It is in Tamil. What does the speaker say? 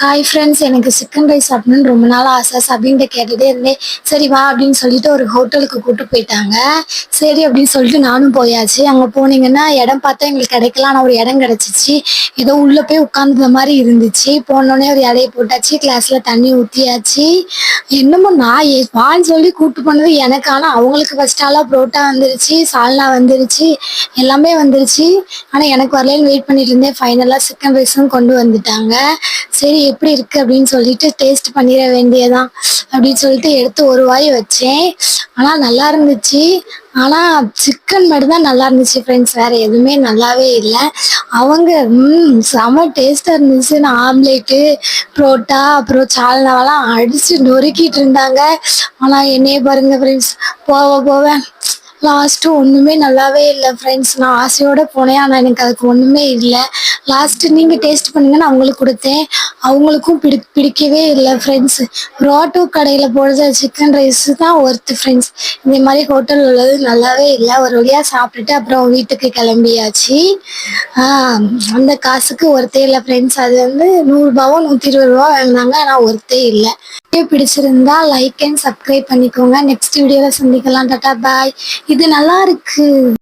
ஹாய் ஃப்ரெண்ட்ஸ் எனக்கு சிக்கன் ரைஸ் சாப்பிடணும்னு ரொம்ப நாள் ஆசை. அப்படின்ட்டு கேட்டுட்டே இருந்தேன். சரி வா அப்படின்னு சொல்லிட்டு ஒரு ஹோட்டலுக்கு கூட்டு போயிட்டாங்க. சரி அப்படின்னு சொல்லிட்டு நானும் போயாச்சு. அங்கே போனீங்கன்னா இடம் பார்த்தா எங்களுக்கு கிடைக்கல ஆனால் ஒரு இடம் கிடச்சிச்சு. ஏதோ உள்ளே போய் உட்காந்துருந்த மாதிரி இருந்துச்சு. போனோடனே ஒரு இடையை போட்டாச்சு. கிளாஸில் தண்ணி ஊற்றியாச்சு என்னமோ நான் வான்னு சொல்லி கூப்பிட்டு போனது எனக்கு. ஆனால் அவங்களுக்கு ஃபஸ்ட் ஆளாக புரோட்டா வந்துருச்சு சால்னா வந்துருச்சு எல்லாமே வந்துருச்சு. ஆனால் எனக்கு வரலன்னு வெயிட் பண்ணிட்டு இருந்தேன். ஃபைனலாக சிக்கன் ரைஸும் கொண்டு வந்துட்டாங்க. சரி எப்படி இருக்கு அப்படின்னு சொல்லிட்டு டேஸ்ட் பண்ணிட வேண்டியதான் அப்படின்னு சொல்லிட்டு எடுத்து ஒரு வாய் வச்சேன். ஆனால் நல்லா இருந்துச்சு. ஆனால் சிக்கன் மட்டும்தான் நல்லா இருந்துச்சு ஃப்ரெண்ட்ஸ் வேற எதுவுமே நல்லாவே இல்லை. அவங்க ம் செம டேஸ்டாக இருந்துச்சு. நான் ஆம்லேட்டு புரோட்டா அப்புறம் சால்னாவெல்லாம் அடிச்சு நொறுக்கிட்டு இருந்தாங்க. ஆனால் என்னையே பாருங்க ஃப்ரெண்ட்ஸ் போக போவேன் லாஸ்ட்டு ஒன்றுமே நல்லாவே இல்லை ஃப்ரெண்ட்ஸ் நான் ஆசையோடு போனேன் ஆனால் எனக்கு அதுக்கு ஒன்றுமே இல்லை. லாஸ்ட்டு நீங்கள் டேஸ்ட் பண்ணுங்க நான் அவங்களுக்கு கொடுத்தேன். அவங்களுக்கும் பிடி பிடிக்கவே இல்லை ஃப்ரெண்ட்ஸ் ரோட்டோ கடையில் போடுற சிக்கன் ரைஸ் தான் ஒர்த்து ஃப்ரெண்ட்ஸ் இந்த மாதிரி ஹோட்டல் உள்ளது நல்லாவே இல்லை. ஒரு வழியாக சாப்பிட்டுட்டு அப்புறம் வீட்டுக்கு கிளம்பியாச்சு. அந்த காசுக்கு ஒருத்தே இல்லை ஃப்ரெண்ட்ஸ் அது வந்து நூறுரூபாவோ நூற்றி இருபது ரூபா வாங்கினாங்க ஆனால் ஒருத்தே இல்லை. வீடியோ பிடிச்சிருந்தா லைக் அண்ட் சப்ஸ்கிரைப் பண்ணிக்கோங்க. நெக்ஸ்ட் வீடியோவில் சந்திக்கலாம். டாட்டா பாய் இது நல்லா இருக்கு.